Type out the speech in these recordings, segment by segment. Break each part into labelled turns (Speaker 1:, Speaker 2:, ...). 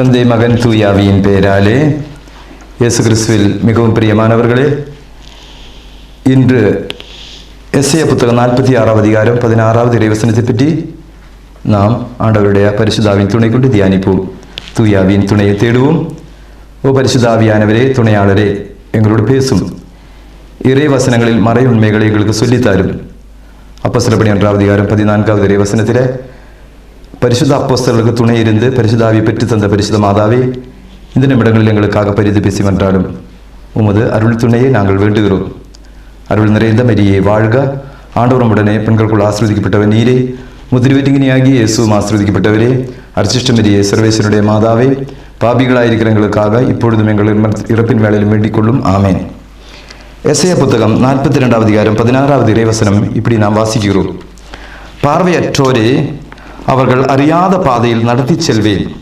Speaker 1: தந்தை மகன் தூயாவியின் பெயராலே இயேசு கிறிஸ்துவில் மிகவும் பிரியமானவர்களே இன்று எஸ்ஏ புத்தகம் நாற்பத்தி ஆறாவது அதிகாரம் பதினாறாவது இறைவசனத்தை பற்றி நாம் ஆண்டவருடைய பரிசுதாவின் துணை கொண்டு தியானிப்போம் தூயாவின் துணையை தேடுவோம் ஓ பரிசுதாவியானவரே துணையாளரே எங்களோடு பேசும் இறை வசனங்களில் மறை உண்மைகளை எங்களுக்கு சொல்லித்தாரும் அப்போஸ்தலப்படி ஒன்றாவது அதிகாரம் பதினான்காவது இறை வசனத்திலே பரிசுத்த அப்போஸ்தலர்களுக்கு துணை இருந்து பரிசுதாவி பெற்று தந்த பரிசுத்த மாதாவே இந்த நிமிடங்களில் எங்களுக்காக பரிது பேசி வென்றாலும் உமது அருள் துணையை நாங்கள் வேண்டுகிறோம். அருள் நிறைந்த மரியே வாழ்க. ஆண்டவரமுடனே பெண்களுக்குள் ஆசிர்வதிக்கப்பட்டவர் நீரே. முதிர்வீட்டிங்கினியாகி இயேசுவும் ஆசிர்வதிக்கப்பட்டவரே. அர்ச்சிஷ்ட மரியே சர்வேஸ்வருடைய மாதாவே பாபிகளாயிருக்கிற எங்களுக்காக இப்பொழுதும் எங்கள் இறப்பின் வேலையில் வேண்டிக்கொள்ளும். ஆமேன். எஸ்ஐய புத்தகம் நாற்பத்தி ரெண்டாவது அதிகாரம் பதினாறாவது இறைவசனம் இப்படி நாம் வாசிக்கிறோம். பார்வையற்றோரே அவர்கள் அறியாத பாதையில் நடத்தி செல்வேன்.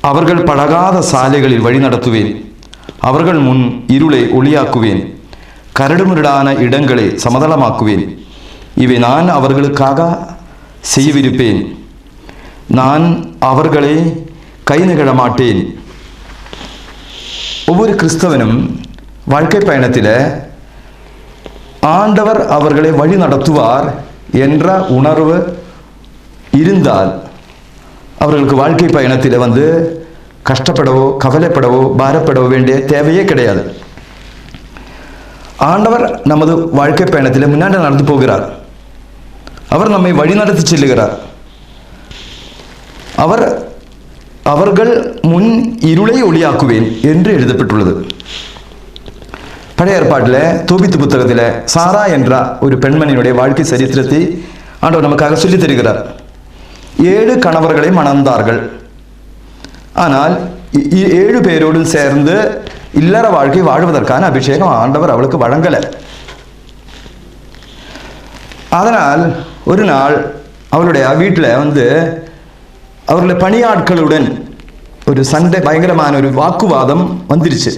Speaker 1: அவர்கள் பழகாத சாலைகளில் வழி நடத்துவேன். அவர்கள் முன் இருளை ஒளியாக்குவேன். கரடுமுரடான இடங்களை சமதளமாக்குவேன். இவை நான் அவர்களுக்காக செய்யவிருப்பேன் நான் அவர்களை கை நிகழ மாட்டேன். ஒவ்வொரு கிறிஸ்தவனும் வாழ்க்கை பயணத்தில் ஆண்டவர் அவர்களை வழி நடத்துவார் என்ற உணர்வு இருந்தால் அவர்களுக்கு வாழ்க்கை பயணத்தில் வந்து கஷ்டப்படவோ கவலைப்படவோ பாரப்படவோ வேண்டிய தேவையே கிடையாது. ஆண்டவர் நமது வாழ்க்கை பயணத்தில் முன்னாடி நடந்து போகிறார். அவர் நம்மை வழிநடத்தி செல்லுகிறார். அவர் அவர்கள் முன் இருளை ஒளியாக்குவேன் என்று எழுதப்பட்டுள்ளது. பழைய ஏற்பாட்டில் தூபித்து புத்தகத்தில் சாரா என்ற ஒரு பெண்மணியினுடைய வாழ்க்கை சரித்திரத்தை ஆண்டவர் நமக்காக சொல்லித் தருகிறார் ஏழு கணவர்களை மணந்தார்கள். ஆனால் ஏழு பேரோடும் சேர்ந்து இல்லற வாழ்க்கை வாழ்வதற்கான அபிஷேகம் ஆண்டவர் அவளுக்கு வழங்கலை. அதனால் ஒரு நாள் அவளுடைய வீட்டில் வந்து அவர்களுடைய பணியாட்களுடன் ஒரு சண்டை பயங்கரமான ஒரு வாக்குவாதம் வந்துருச்சு.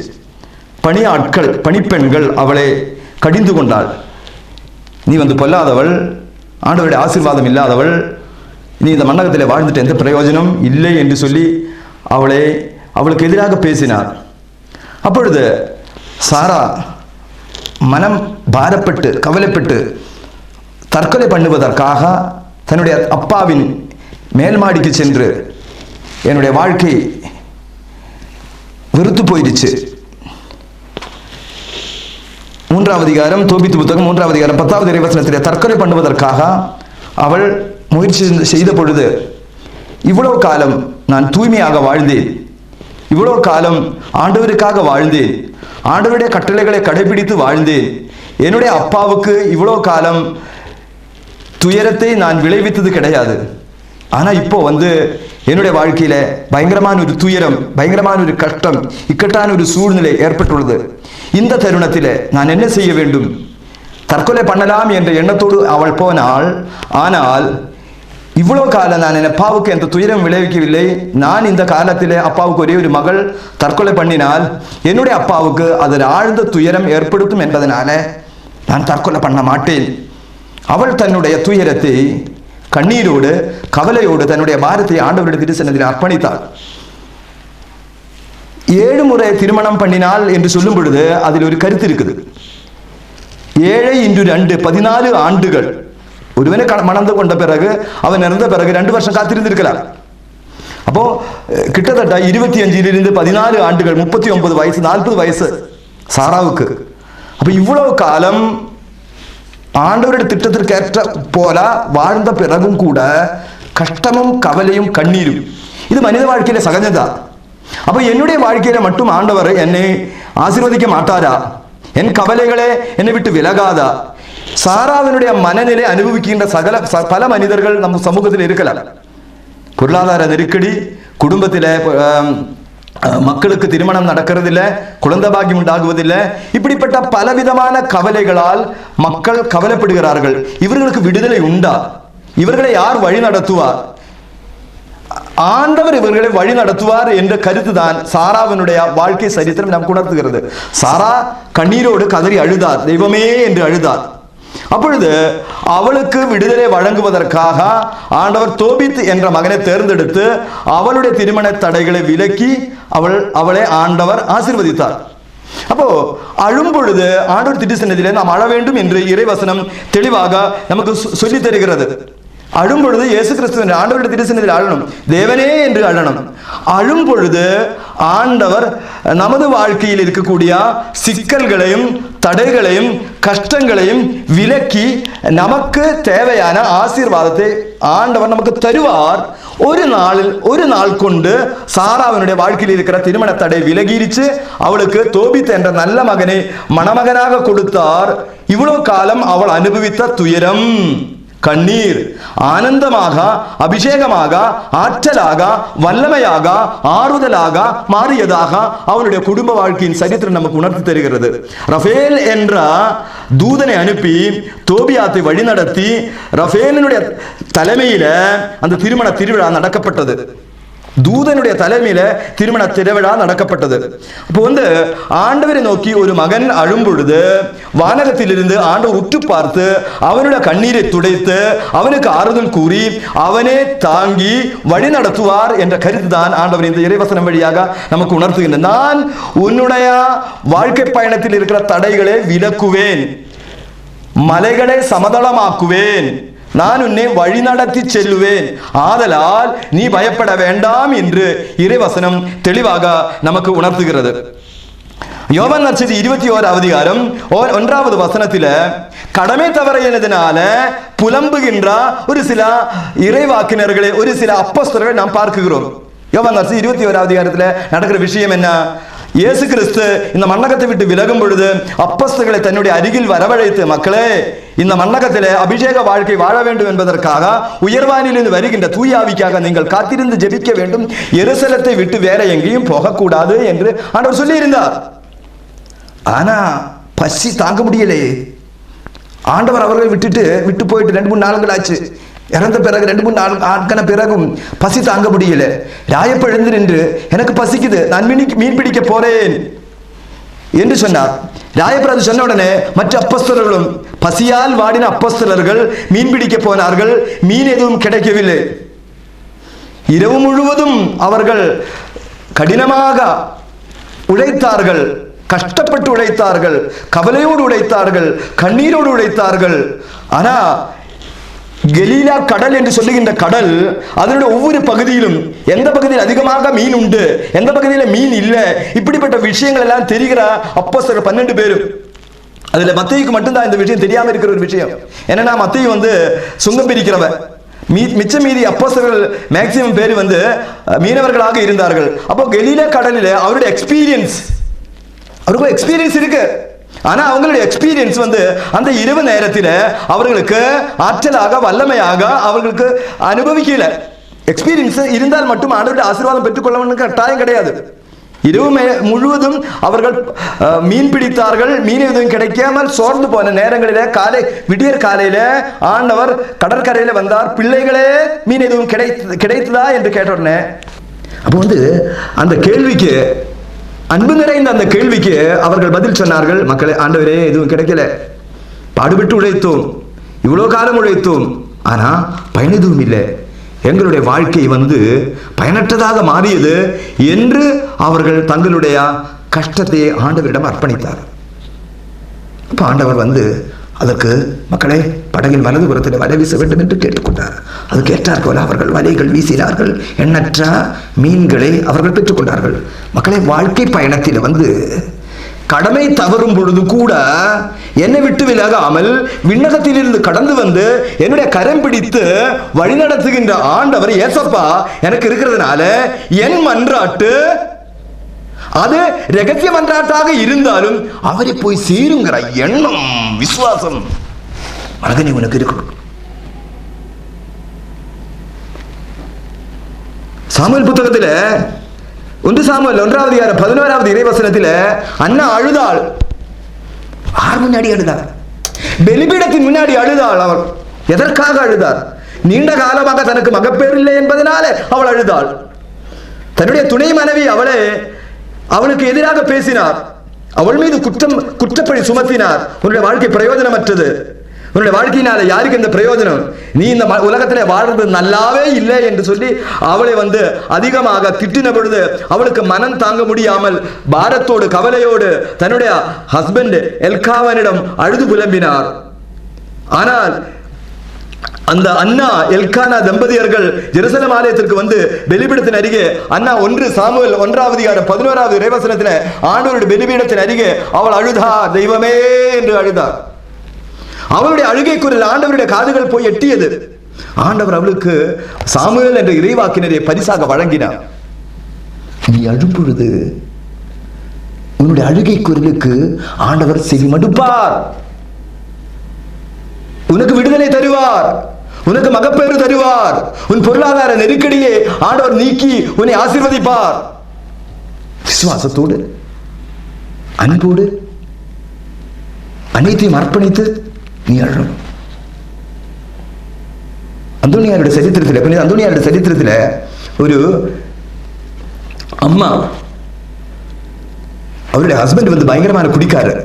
Speaker 1: பணியாட்கள் பணிப்பெண்கள் அவளை கடிந்து கொண்டாள். நீ வந்து பொல்லாதவள் ஆண்டவருடைய ஆசீர்வாதம் இல்லாதவள் நீ இந்த மண்டகத்தில் வாழ்ந்துட்டு எந்த பிரயோஜனம் இல்லை என்று சொல்லி அவளை அவளுக்கு எதிராக பேசினார். அப்பொழுது சாரா மனம் பாரப்பட்டு கவலைப்பட்டு தற்கொலை பண்ணுவதற்காக தன்னுடைய அப்பாவின் மேல்மாடிக்கு சென்று என்னுடைய வாழ்க்கை வெறுத்து போயிடுச்சு. மூன்றாவது அதிகாரம் தோபித்து புத்தகம் மூன்றாவது அதிகாரம் பத்தாவது இறைவசனத்திலே தற்கொலை பண்ணுவதற்காக அவள் முயற்சி செய்த பொழுது இவ்வளவு காலம் நான் தூய்மையாக வாழ்ந்தேன். இவ்வளவு காலம் ஆண்டவருக்காக வாழ்ந்தேன். ஆண்டவருடைய கட்டளைகளை கடைபிடித்து வாழ்ந்தேன். என்னுடைய அப்பாவுக்கு இவ்வளவு காலம் துயரத்தை நான் விளைவித்தது கிடையாது. ஆனா இப்போ வந்து என்னுடைய வாழ்க்கையில பயங்கரமான ஒரு துயரம் பயங்கரமான ஒரு கஷ்டம் இக்கட்டான ஒரு சூழ்நிலை ஏற்பட்டுள்ளது. இந்த தருணத்தில் நான் என்ன செய்ய வேண்டும்? தற்கொலை பண்ணலாம் என்ற எண்ணத்தோடு அவள் போனாள் ஆனால் இவ்வளவு காலம் நான் என் அப்பாவுக்கு எந்த துயரம் விளைவிக்கவில்லை. நான் இந்த காலத்திலே அப்பாவுக்கு ஒரே ஒரு மகள் தற்கொலை பண்ணினால் என்னுடைய அப்பாவுக்கு அதில் ஆழ்ந்த துயரம் ஏற்படுத்தும் என்பதனால நான் தற்கொலை பண்ண மாட்டேன். அவள் தன்னுடைய துயரத்தை கண்ணீரோடு கவலையோடு தன்னுடைய பாரத்தை ஆண்டவருடைய திருசனத்தில் அர்ப்பணித்தாள். ஏழு முறை திருமணம் பண்ணினாள் என்று சொல்லும் பொழுது அதில் ஒரு கருத்து இருக்குது. ஏழை இன்று ரெண்டு பதினாலு ஆண்டுகள். ஒருவனை க- மணந்து கொண்ட பிறகு அவன் இறந்த பிறகு ரெண்டு வருஷம் காத்திருந்திருக்கலாம் அப்போ கிட்டத்தட்ட இருபத்தி அஞ்சிலிருந்து பதினாலு ஆண்டுகள் முப்பத்தி ஒன்பது வயசு நாற்பது வயசு சாராவுக்கு அப்ப இவ்வளவு காலம் ஆண்டவருடைய திட்டத்திற்கேற்ற போல வாழ்ந்த பிறகும் கூட கஷ்டமும் கவலையும் கண்ணீரும் இது மனித வாழ்க்கையில சகஜம்தான் அப்ப என்னுடைய வாழ்க்கையில மட்டும் ஆண்டவர் என்னை ஆசீர்வதிக்க மாட்டாரா என் கவலைகளே என்னை விட்டு விலகாதா சாராவினுடைய மனநிலை அனுபவிக்கின்ற சகல பல மனிதர்கள் நம்ம சமூகத்தில் இருக்கலாம். பொருளாதார நெருக்கடி குடும்பத்தில் மக்களுக்கு திருமணம் நடக்கிறதில்ல குழந்தை பாக்கியம் உண்டாகுவதில்லை இப்படிப்பட்ட பலவிதமான கவலைகளால் மக்கள் கவலைப்படுகிறார்கள். இவர்களுக்கு விடுதலை உண்டா? இவர்களை யார் வழி நடத்துவார் ஆண்டவர் இவர்களை வழி நடத்துவார் என்ற கருத்து தான் சாராவினுடைய வாழ்க்கை சரித்திரம் நமக்கு உணர்த்துகிறது. சாரா கண்ணீரோடு கதறி அழுதார். தெய்வமே என்று அழுதார். அப்பொழுது அவளுக்கு விடுதலை வழங்குவதற்காக ஆண்டவர் தோபித் என்ற மகனை தேர்ந்தெடுத்து அவளுடைய திருமண தடைகளை விலக்கி அவள் அவளை ஆண்டவர் ஆசிர்வதித்தார். அப்போ அழும் பொழுது ஆண்டவர் திட்டு திட்டுசன்னதிலே நாம் அழ வேண்டும் என்று இறைவசனம் தெளிவாக நமக்கு சொல்லி தருகிறது. அழும் பொழுது இயேசு கிறிஸ்துவின் ஆண்டவருடைய திருசன்னதில் அழணும். தேவனே என்று அழணும். அழும் பொழுது ஆண்டவர் நமது வாழ்க்கையில் இருக்கக்கூடிய சிக்கல்களையும் தடைகளையும் கஷ்டங்களையும் விலக்கி நமக்கு தேவையான ஆசீர்வாதத்தை ஆண்டவர் நமக்கு தருவார் ஒரு நாளில் ஒரு நாள் கொண்டு சாராவினுடைய வாழ்க்கையில் இருக்கிற திருமண தடை விலகிருச்சு அவளுக்கு தோபித் என்ற நல்ல மகனை மணமகனாக கொடுத்தார் இவ்வளவு காலம் அவள் அனுபவித்த துயரம் கண்ணீர். ஆனந்தமாக அபிஷேகமாக ஆற்றலாக வல்லமையாக ஆறுதலாக மாறியதாக அவனுடைய குடும்ப வாழ்க்கையின் சரித்திரம் நமக்கு உணர்த்தி தருகிறது. ரஃபேல் என்ற தூதனை அனுப்பி தோபியாத்தை வழிநடத்தி ரஃபேலினுடைய தலைமையில அந்த திருமண திருவிழா நடக்கப்பட்டது. தூதனுடைய தலைமையில திருமண திருவிழா நடக்கப்பட்டது. இப்போ வந்து ஆண்டவரை நோக்கி ஒரு மகன் அழும்பொழுது வானகத்திலிருந்து ஆண்டவர் உற்று பார்த்து அவனுடைய கண்ணீரை துடைத்து அவனுக்கு ஆறுதல் கூறி அவனே தாங்கி வழி நடத்துவார் என்ற கருத்து தான் ஆண்டவர் இந்த இறைவசனம் வழியாக நமக்கு உணர்த்துகின்ற. நான் உன்னுடைய வாழ்க்கை பயணத்தில் இருக்கிற தடைகளை விலக்குவேன். மலைகளை சமதளமாக்குவேன். நான் உன்னை வழிநடத்தி செல்வேன் ஆதலால் நீ பயப்பட வேண்டாம் என்று இறைவசனம் தெளிவாக நமக்கு உணர்த்துகிறது. யோவன் நட்சதி இருபத்தி ஓராவது அதிகாரம் ஒன்றாவது வசனத்தில கடமை தவறையினதுனால புலம்புகின்ற ஒரு சில இறைவாக்கினர்களை ஒரு சில அப்பஸ்தர்களை நாம் பார்க்குகிறோம். யோவன் நட்சதி இருபத்தி ஓராவது அதிகாரத்தில் நடக்கிற விஷயம் என்ன? இயேசு கிறிஸ்து இந்த மண்ணகத்தை விட்டு விலகும் பொழுது அப்பஸ்தர்களை தன்னுடைய அருகில் வரவழைத்து மக்களே இந்த மண்ணகத்திலே அபிஷேக வாழ்க்கை வாழ வேண்டும் என்பதற்காக உயர்வானிலிருந்து வருகின்ற தூயாவிக்காக நீங்கள் காத்திருந்து ஜெபிக்க வேண்டும். எருசலத்தை விட்டு வேற எங்கேயும் போகக்கூடாது என்று ஆண்டவர் சொல்லியிருந்தார். ஆனா பசி தாங்க முடியலையே. ஆண்டவர் அவர்களை விட்டுட்டு விட்டு போயிட்டு ரெண்டு மூணு நாளுங்கள் ஆச்சு. இறந்த பிறகு ரெண்டு மூணு நாள் ஆட்கன பிறகும் பசி தாங்க முடியல. ராயப்ப எழுந்து நின்று எனக்கு பசிக்குது நான் மீன் மீன் பிடிக்க போறேன். என்று சொன்னார். ராயப்பர் சொன்ன உடனே மற்ற அப்பஸ்தலர்களும் பசியால் வாடின அப்பஸ்தலர்கள் மீன் பிடிக்க போனார்கள் மீன் எதுவும் கிடைக்கவில்லை. இரவு முழுவதும் அவர்கள் கடினமாக உழைத்தார்கள் கஷ்டப்பட்டு உழைத்தார்கள் கவலையோடு உழைத்தார்கள் கண்ணீரோடு உழைத்தார்கள். ஆனா கெலீலா கடல் என்று சொல்லுகின்ற கடல் அதனுடைய ஒவ்வொரு பகுதியிலும் எந்த பகுதியில் அதிகமாக மீன் உண்டு எந்த பகுதியில் மீன் இல்லை இப்படிப்பட்ட விஷயங்கள் எல்லாம் தெரிகிற அப்போ பன்னெண்டு பேரும். அதுல மத்தியுக்கு மட்டும்தான் இந்த விஷயம் தெரியாம இருக்கிற ஒரு விஷயம். என்னன்னா மத்திய வந்து சுங்கம் பிரிக்கிறவன். மீ மிச்ச மீதி அப்போசர்கள் மேக்சிமம் பேர் வந்து மீனவர்களாக இருந்தார்கள். அப்போ கெலீலா கடலில் அவருடைய எக்ஸ்பீரியன்ஸ் அவருக்கு எக்ஸ்பீரியன்ஸ் இருக்கு. ஆனால் அவங்களுடைய எக்ஸ்பீரியன்ஸ் வந்து அந்த இரவு நேரத்தில் அவர்களுக்கு ஆற்றலாக வல்லமையாக அவர்களுக்கு அனுபவிக்கல. எக்ஸ்பீரியன்ஸ் இருந்தால் மட்டும் ஆண்டவருடைய ஆசீர்வாதம் பெற்றுக்கொள்ளணும்னு கட்டாயம் கிடையாது. இரவு மே- முழுவதும் அவர்கள் மீன் பிடித்தார்கள் மீன் எதுவும் கிடைக்காமல் சோர்ந்து போன நேரங்களில் காலை விடியற் காலையில் ஆண்டவர் கடற்கரையில் வந்தார். பிள்ளைகளே மீன் எதுவும் கிடைத்து கிடைத்ததா? என்று கேட்ட உடனே அப்போ வந்து அந்த கேள்விக்கு அன்பு நிறைந்த அந்த கேள்விக்கு அவர்கள் பதில் சொன்னார்கள் மக்களை ஆண்டவரே எதுவும் கிடைக்கல. பாடுபட்டு உழைத்தோம். இவ்வளோ காலம் உழைத்தோம். ஆனால் பயன் எதுவும் இல்லை. எங்களுடைய வாழ்க்கை வந்து பயனற்றதாக மாறியது என்று அவர்கள் தங்களுடைய கஷ்டத்தை ஆண்டவரிடம் அர்ப்பணித்தார் அப்போ ஆண்டவர் வந்து அதற்கு மக்களே படகின் வலதுபுறத்தில் வலை வீச வேண்டும் என்று கேட்டுக்கொண்டார். அது கேட்டார்கள் அவர்கள் வலைகள் வீசினார்கள். எண்ணற்ற மீன்களை அவர்கள் பெற்றுக்கொண்டார்கள். மக்களே வாழ்க்கை பயணத்தில் வந்து கடமை தவறும் பொழுது கூட என்னை விட்டு விலகாமல் விண்ணகத்திலிருந்து கடந்து வந்து என்னுடைய கரம் பிடித்து வழிநடத்துகின்ற ஆண்டவர் ஏசப்பா எனக்கு இருக்கிறதுனால என் மன்றாட்டு அது ரகசிய மன்றாட்டாக இருந்தாலும் அவரை போய் சேருங்கிற எண்ணம் விசுவாசம் மகனே உனக்கு இருக்கணும். சாமுவேல் புத்தகத்தில் ஒன்று சாமுவேல் ஒன்றாவது யார பதினோராவது இறைவசனத்தில் அண்ணா அழுதாள். ஆறு முன்னாடி அழுதாள்? பெலிபீடத்தின் முன்னாடி அழுதாள் அவள். எதற்காக அழுதார் நீண்ட காலமாக தனக்கு மகப்பேர் இல்லை என்பதனால அவள் அழுதாள். தன்னுடைய துணை மனைவி அவளை அவளுக்கு எதிராக பேசினார். அவள் மீது குற்றம் குற்றப்படி சுமத்தினார். உன்னுடைய வாழ்க்கை பிரயோஜனமற்றது. உன்னுடைய வாழ்க்கையினால யாருக்கு இந்த பிரயோஜனம்? நீ இந்த உலகத்திலே வாழ்றது நல்லாவே இல்லை என்று சொல்லி அவளை வந்து அதிகமாக திட்டின பொழுது அவளுக்கு மனம் தாங்க முடியாமல் பாரத்தோடு கவலையோடு தன்னுடைய ஹஸ்பண்ட் எல்காவனிடம் அழுது புலம்பினார். ஆனால் அந்த அண்ணா எல்கானா தம்பதியர்கள் ஜெருசலம் ஆலயத்திற்கு வந்து பெலிபீடத்தின் அருகே அண்ணா ஒன்று சாமுவேல் ஒன்றாவது அதிகாரம் பதினோராவது இறைவசனத்தில் ஆண்டவருடைய பெலிபீடத்தின் அருகே அவள் அழுதார் தெய்வமே என்று அழுதார். அவளுடைய அழுகை குரல் ஆண்டவருடைய காதுகள் போய் எட்டியது. ஆண்டவர் அவளுக்கு சாமுவேல் என்ற இறைவாக்கினரை பரிசாக வழங்கினார். நீ அழும்பொழுது உன்னுடைய அழுகை குரலுக்கு ஆண்டவர் செவிமடுப்பார் உனக்கு விடுதலை தருவார். உனக்கு மகப்பேறு தருவார். உன் பொருளாதார நெருக்கடியை ஆண்டவர் நீக்கி உன்னை ஆசீர்வதிப்பார். விசுவாசத்தோடு அன்போடு அனைத்தையும் அர்ப்பணித்து நீ அழணும் அந்தோனியாருடைய சரித்திரத்தில் புனித அந்தோனியாருடைய சரித்திரத்தில் ஒரு அம்மா அவருடைய ஹஸ்பண்ட் வந்து பயங்கரமான குடிக்காரர்.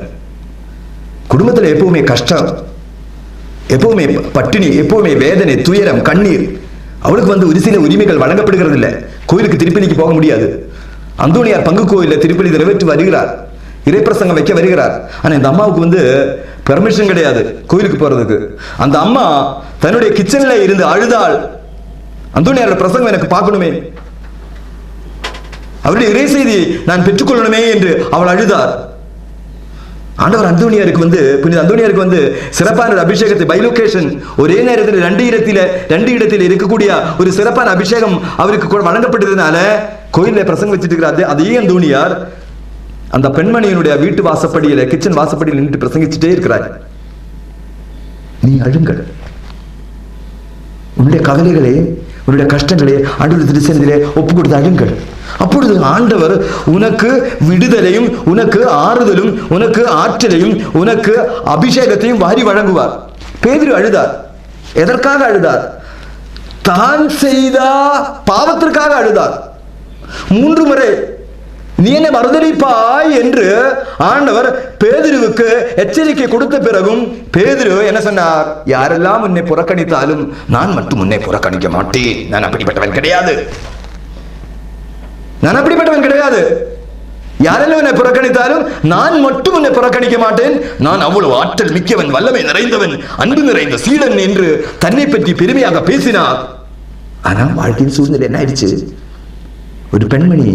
Speaker 1: குடும்பத்தில் எப்பவுமே கஷ்டம். எப்பவுமே பட்டினி எப்பவுமே வேதனை துயரம் கண்ணீர். அவளுக்கு வந்து ஒரு சில உரிமைகள் வழங்கப்படுகிறது இல்லை கோயிலுக்கு திருப்பணிக்கு போக முடியாது. அந்தோணியார் பங்கு கோயிலில் திருப்பலி நிறைவேற்றி வருகிறார். இறைப்பிரசங்கம் வைக்க வருகிறார். ஆனால் இந்த அம்மாவுக்கு வந்து பெர்மிஷன் கிடையாது கோயிலுக்கு போகிறதுக்கு அந்த அம்மா தன்னுடைய கிச்சனில் இருந்து அழுதாள். அந்தோணியாரோட பிரசங்கம் எனக்கு பார்க்கணுமே. அவருடைய இறை செய்தி நான் பெற்றுக்கொள்ளணுமே என்று அவள் அழுதார். ஆண்டவர் அந்தோனியாருக்கு வந்து புனித அந்தோனியாருக்கு வந்து சிறப்பான ஒரு அபிஷேகத்தை பைலோகேஷன் ஒரே நேரத்தில் ரெண்டு இடத்தில ரெண்டு இடத்தில் இருக்கக்கூடிய ஒரு சிறப்பான அபிஷேகம் அவருக்கு வழங்கப்பட்டதுனால கோயிலில் பிரசங்கம் வச்சுட்டு இருக்கிறாரு அதே அந்தோனியார் அந்த பெண்மணியினுடைய வீட்டு வாசப்படியில கிச்சன் வாசப்படியில் நின்று பிரசங்கிச்சுட்டே இருக்கிறார். நீ அழுங்கள். உன்னுடைய கவலைகளை உன்னுடைய கஷ்டங்களை ஆண்டவர் திருச்சந்திலே ஒப்பு கொடுத்து அழுங்கள் அப்பொழுது ஆண்டவர் உனக்கு விடுதலையும் உனக்கு ஆறுதலும் உனக்கு ஆற்றலையும் உனக்கு அபிஷேகத்தையும் வாரி வழங்குவார். பேதுரு அழுதார். எதற்காக அழுதார்? தான் செய்த பாவத்திற்காக அழுதார். மூன்று முறை நீ என்னை மறுதளிப்பாய் என்று ஆண்டவர் பேதிருவுக்கு எச்சரிக்கை கொடுத்த பிறகும் பேதுரு என்ன சொன்னார்? யாரெல்லாம் உன்னை புறக்கணித்தாலும் நான் மட்டும் உன்னை புறக்கணிக்க மாட்டேன். நான் அப்படிப்பட்டவன் கிடையாது. நான் அப்படிப்பட்டவன் கிடையாது. யாரெல்லாம் உன்னை புறக்கணித்தாலும் நான் மட்டும் உன்னை புறக்கணிக்க மாட்டேன். நான் அவ்வளவு ஆற்றல் மிக்கவன் வல்லமை நிறைந்தவன் அன்பு நிறைந்த சீடன் என்று தன்னை பற்றி பெருமையாக பேசினார். ஆனால் வாழ்க்கையின் சூழ்நிலை என்ன ஆயிடுச்சு? ஒரு பெண்மணி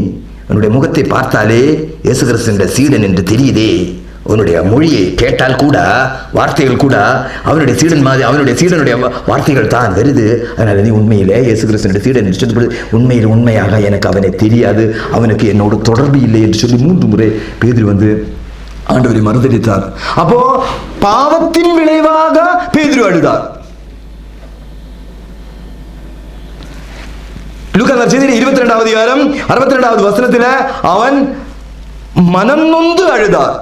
Speaker 1: உன்னுடைய முகத்தை பார்த்தாலே இயேசு கிறிஸ்துவின் சீடன் என்று தெரியுதே. உன்னுடைய மொழியை கேட்டால் கூட வார்த்தைகள் கூட அவனுடைய சீடன் மாதிரி அவனுடைய சீடனுடைய வார்த்தைகள் தான் வருது. அதனால் நீ உண்மையிலே இயேசு கிறிஸ்துவின் சீடன் என்று சொல்லும்போது உண்மையில் உண்மையாக எனக்கு அவனை தெரியாது அவனுக்கு என்னோட தொடர்பு இல்லை என்று சொல்லி மூன்று முறை பேதுரு வந்து ஆண்டவரை மறுதளித்தார். அப்போ பாவத்தின் விளைவாக பேதுரு அழுதார். லூக்கா செய்தி இருபத்தி ரெண்டாவது அதிகாரம் அறுபத்தி ரெண்டாவது வசனத்துல அவன் மனம் நொந்து அழுதார்.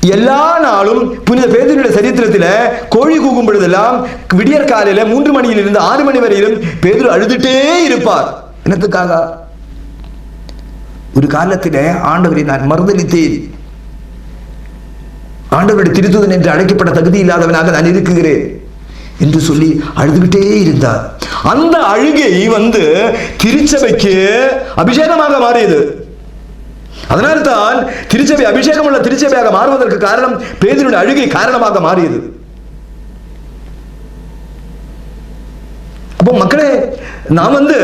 Speaker 1: எல்லா நாளும் புனித பேதருடைய சரித்திரத்தில் கோழி கூகும் பொழுதெல்லாம் விடியற் காலையில மூன்று மணியிலிருந்து ஆறு மணி வரையிலும் பேதர் அழுதுட்டே இருப்பார். என்னத்துக்காக? ஒரு காலத்தில் ஆண்டவரை நான் மறுதளித்தேன். ஆண்டவருடைய திருத்துதன் என்று அழைக்கப்பட தகுதி இல்லாதவனாக நான் இருக்குகிறேன் என்று சொல்லி அழுதுகிட்டே இருந்தார். அந்த அழுகை வந்து திருச்சபைக்கு அபிஷேகமாக மாறியது. அதனால்தான் திருச்சபை அபிஷேகம் உள்ள திருச்சபையாக மாறுவதற்கு காரணம் பேதனுடைய அழுகை காரணமாக மாறியது. அப்போ மக்களே நான் வந்து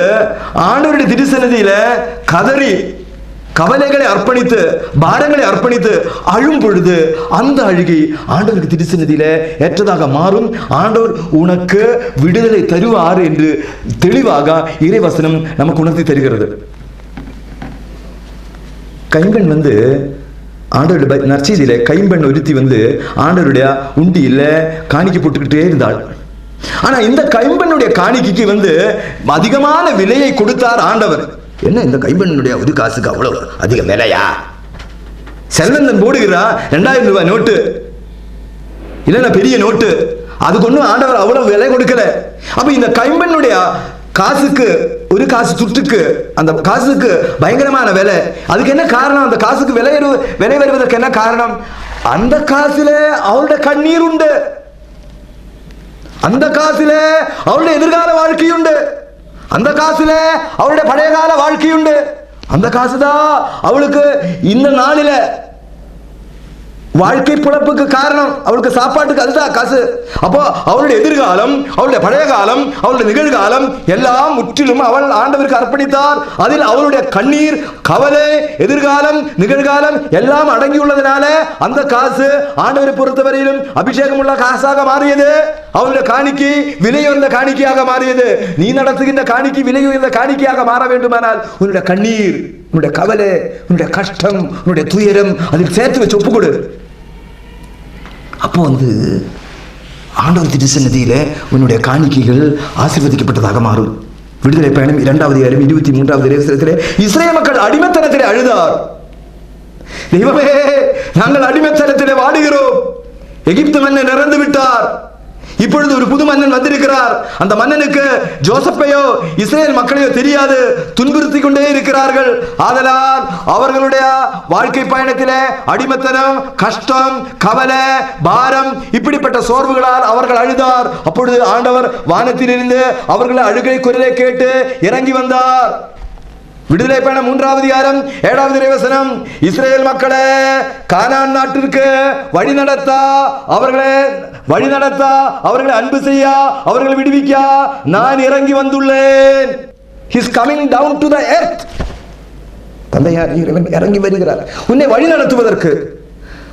Speaker 1: ஆண்டவருடைய திருசன்னதியில கதறி கவலைகளை அர்ப்பணித்து பாரங்களை அர்ப்பணித்து அழும் பொழுது அந்த அழுகை ஆண்டவருக்கு திருசன்னதியில ஏற்றதாக மாறும். ஆண்டவர் உனக்கு விடுதலை தருவார் என்று தெளிவாக இறைவசனம் நமக்கு உணர்த்தி தருகிறது. கைம்பெண் வந்து ஆண்டவருடைய நற்செய்தியில கைம்பெண் ஒருத்தி வந்து ஆண்டவருடைய உண்டியில காணிக்கை போட்டுக்கிட்டே இருந்தாள். ஆனா இந்த கைம்பெண்ணுடைய காணிக்கைக்கு வந்து அதிகமான விலையை கொடுத்தார் ஆண்டவர். என்ன இந்த கைம்பெண்ணுடைய உது காசுக்கு அவ்வளவு அதிக விலையா? செல்வந்தன் போடுகிறா ரெண்டாயிரம் ரூபாய் நோட்டு. இல்லைன்னா பெரிய நோட்டு. அதுக்கு ஒன்றும் ஆண்டவர் அவ்வளவு விலை கொடுக்கல. அப்ப இந்த கைம்பெண்ணுடைய காசுக்கு ஒரு காசு துட்டுக்கு அந்த காசுக்கு பயங்கரமான விலை. அதுக்கு என்ன காரணம்? அந்த காசுக்கு விலை விலை வருவதற்கு என்ன காரணம்? அந்த காசுல அவளோட கண்ணீர் உண்டு. அந்த காசுல அவளோட எதிர்கால வாழ்க்கையுண்டு அந்த காசுல அவருடைய பழைய கால வாழ்க்கையுண்டு. அந்த காசுதான் அவளுக்கு இந்த நாளில வாழ்க்கை பிழப்புக்கு காரணம். அவளுக்கு சாப்பாட்டுக்கு அதுதான் காசு. அப்போ அவளுடைய எதிர்காலம் அவளுடைய பழைய காலம் அவளுடைய நிகழ்காலம் எல்லாம் முற்றிலும் அவள் ஆண்டவருக்கு அர்ப்பணித்தார். அதில் அவளுடைய கண்ணீர் கவலை எதிர்காலம் நிகழ்காலம் எல்லாம் அடங்கியுள்ளதுனால அந்த காசு ஆண்டவரை பொறுத்தவரையிலும் அபிஷேகம் உள்ள காசாக மாறியது. அவளுடைய காணிக்கை விலையுயர்ந்த காணிக்கையாக மாறியது. நீ நடத்துகின்ற காணிக்கை விலையுயர்ந்த காணிக்கையாக மாற வேண்டுமானால் உன்னுடைய கண்ணீர் உன்னுடைய கவலை உன்னுடைய கஷ்டம் உன்னுடைய துயரம் அதில் சேர்த்து வச்சு ஒப்புக்கொடு. அப்போ வந்து ஆண்டவர் திருசன்னதியில உன்னுடைய காணிக்கைகள் ஆசீர்வதிக்கப்பட்டதாக மாறும். விடுதலை பயணம் இரண்டாவது அதிகாரம் இருபத்தி மூன்றாவது இலவசத்திலே இஸ்ரேல் மக்கள் அடிமைத்தனத்திலே அழுதார். தெய்வமே நாங்கள் அடிமைத்தனத்திலே வாடுகிறோம். எகிப்து மன்னன் இறந்து விட்டார் இப்பொழுது ஒரு புது மன்னன் வந்திருக்கிறார். அந்த மன்னனுக்கு ஜோசப்பையோ இஸ்ரேல் மக்களையோ தெரியாது. துன்புறுத்தி கொண்டே இருக்கிறார்கள். ஆதலால் அவர்களுடைய வாழ்க்கை பயணத்திலே அடிமத்தனம் கஷ்டம் கவலை பாரம் இப்படிப்பட்ட சோர்வுகளால் அவர்கள் அழுதார். அப்பொழுது ஆண்டவர் வானத்திலிருந்து அவர்களை அழுகை குரலை கேட்டு இறங்கி வந்தார். விடுதலை பயணம் மூன்றாவது அதிகாரம் ஏழாவது இறைவசனம். இஸ்ரேல் மக்களை கானான் நாட்டிற்கு வழி நடத்தா அவர்களை வழி நடத்தா அவர்களை அன்பு செய்யா அவர்களை விடுவிக்கா. நான் இறங்கி வந்துள்ளேன். He's coming down to the earth தந்தையார் இறைவன் இறங்கி வருகிறார். உன்னை வழி நடத்துவதற்கு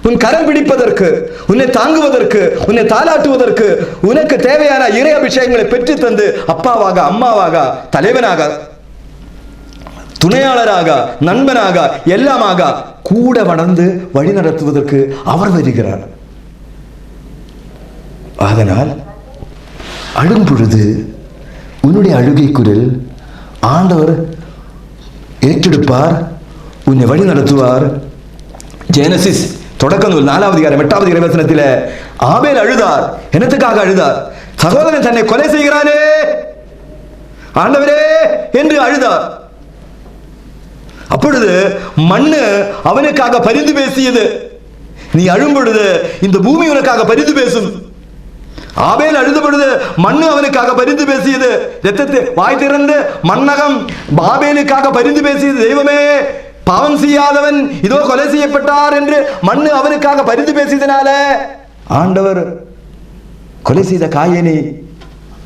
Speaker 1: உன் கரம் பிடிப்பதற்கு உன்னை தாங்குவதற்கு உன்னை தாளாட்டுவதற்கு உனக்கு தேவையான இறை அபிஷேகங்களை பெற்று தந்து அப்பாவாக அம்மாவாக தலைவனாக துணையாளராக நண்பனாக எல்லாமாக கூட வளர்ந்து வழி நடத்துவதற்கு அவர் வருகிறார். அதனால் அழும் பொழுது உன்னுடைய அழுகை குரல் ஆண்டவர் ஏற்றெடுப்பார் உன்னை வழி நடத்துவார். ஜெனசிஸ் தொடக்க நூல் நாலாவது காரம் எட்டாவது இறைவசனத்தில் ஆபேல் அழுதார் என்னத்துக்காக அழுதார்? சகோதரன் தன்னை கொலை செய்கிறானே ஆண்டவரே என்று அழுதார். அப்பொழுது மண்ணு அவனுக்காக பரிந்து பேசியது. நீ அழும்பொழுது இந்த பூமி உனக்காக பரிந்து பேசும். ஆபேல் அழுத பொழுது மண்ணு அவனுக்காக பரிந்து பேசியது. ரத்தத்தை வாய் திறந்து மண்ணகம் பாபேலுக்காக பரிந்து பேசியது. தெய்வமே பாவம் செய்யாதவன் இதோ கொலை செய்யப்பட்டார் என்று மண்ணு அவனுக்காக பரிந்து பேசியதனால ஆண்டவர் கொலை செய்த காயனை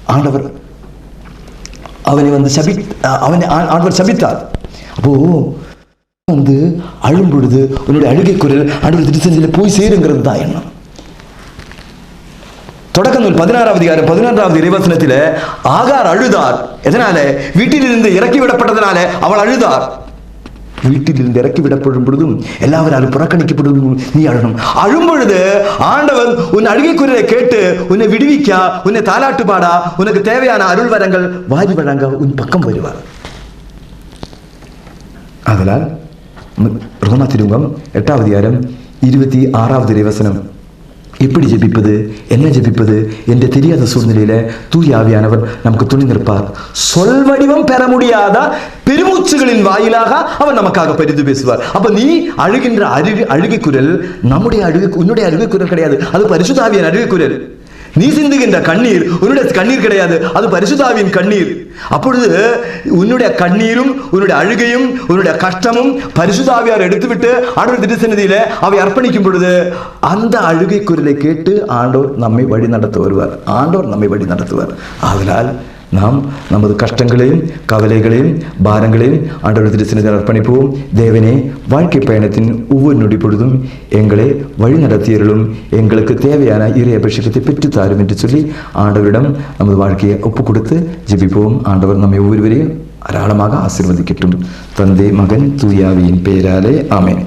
Speaker 1: ஆண்டவர் அவனை வந்து சபி அவனை ஆ- ஆண்டவர் சபித்தார். அப்போ வந்து அழும் பொழுது உன்னுடைய அழுகை குரல் அன்று திருச்செந்தியில் போய் சேருங்கிறது தான் எண்ணம். தொடக்க நூல் பதினாறாவது அதிகாரம் பதினொன்றாவது இறைவசனத்தில் ஆகார் அழுதார். எதனால? வீட்டிலிருந்து இறக்கி விடப்பட்டதனால அவள் அழுதார். வீட்டிலிருந்து இறக்கி விடப்படும் பொழுதும் எல்லாவராலும் புறக்கணிக்கப்படும் நீ அழணும் அழும் பொழுது ஆண்டவன் உன் அழுகை குரலை கேட்டு உன்னை விடுவிக்கா உன்னை தாலாட்டு பாடா உனக்கு தேவையான அருள் வரங்கள் வாரி வழங்க உன் பக்கம் வருவார். அதனால் ரோமா திருமுகம் எட்டாவது அதிகாரம் இருபத்தி ஆறாவது ரேவசனம் எப்படி ஜெபிப்பது? என்ன ஜெபிப்பது? என்று தெரியாத சூழ்நிலையில தூய ஆவியானவர் நமக்கு துணி நிற்பார். சொல் வடிவம் பெற முடியாத பெருமூச்சுகளின் வாயிலாக அவர் நமக்காக பரிந்து பேசுவார். அப்ப நீ அழுகின்ற அழுகை அழுகை குரல் நம்முடைய அழுகை உன்னுடைய அழுகை குரல் கிடையாது. அது பரிசுத்தாவியின் அழுகை குரல். நீ சிந்துகின்ற கண்ணீர் உன்னுடைய கண்ணீர் கிடையாது. அது பரிசுதாவின் கண்ணீர். அப்பொழுது உன்னுடைய கண்ணீரும் உன்னுடைய அழுகையும் உன்னுடைய கஷ்டமும் பரிசுதாவியார் எடுத்துவிட்டு ஆண்டவர் திருசன்னதியில அவை அர்ப்பணிக்கும் பொழுது அந்த அழுகை குரலை கேட்டு ஆண்டோர் நம்மை வழி நடத்த வருவார் ஆண்டோர் நம்மை வழி நடத்துவார் அதனால் நாம் நமது கஷ்டங்களையும் கவலைகளையும் பாரங்களையும் ஆண்டவர் திருசனத்தில் அர்ப்பணிப்போம் தேவனே வாழ்க்கை பயணத்தின் ஒவ்வொரு நொடி பொழுதும் எங்களை வழி நடத்தியர்களும் எங்களுக்கு தேவையான இறை அபிஷேகத்தை பெற்றுத் தாரும் என்று சொல்லி ஆண்டவரிடம் நமது வாழ்க்கையை ஒப்பு கொடுத்து ஜெபிப்போம் ஆண்டவர் நம்மை ஒவ்வொருவரையும் தாராளமாக ஆசீர்வதிக்கட்டும் தந்தை மகன் தூயாவியின் பெயராலே ஆமென்